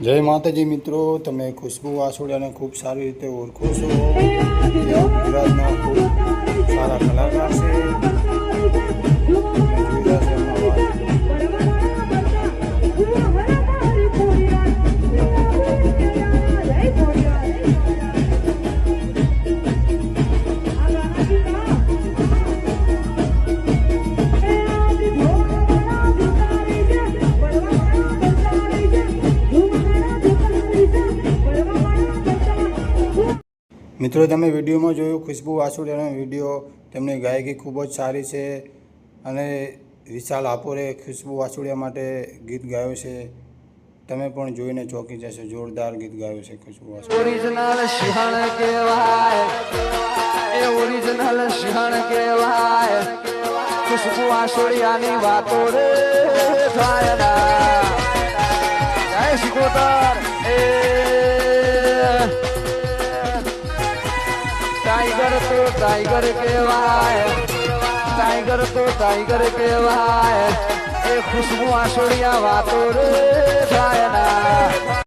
જય માતાજી મિત્રો, તમે ખુશ્બુ વાસોડિયાને ખૂબ સારી રીતે ઓળખો છો. ગુજરાતના ખૂબ સારા કલાકાર છે. મિત્રો, તમે વિડીયોમાં જોયું, ખુશ્બુ વાસુડિયાનો વીડિયો તેમની ગાયકી ખૂબ જ સારી છે અને વિશાલ આપોરે ખુશ્બુ વાસુડિયા માટે ગીત ગાયું છે. તમે પણ જોઈને ચોંકી જશો. જોરદાર ગીત ગાયું છે ખુશ્બુ વાસુડિયા ખુશ્બુ વાતો ટાઈગર તો ટાઈગર કહેવાય ટાઈગર તો ટાઈગર કહેવાય એ ખુશ્બુ આસોડિયા વાતો રે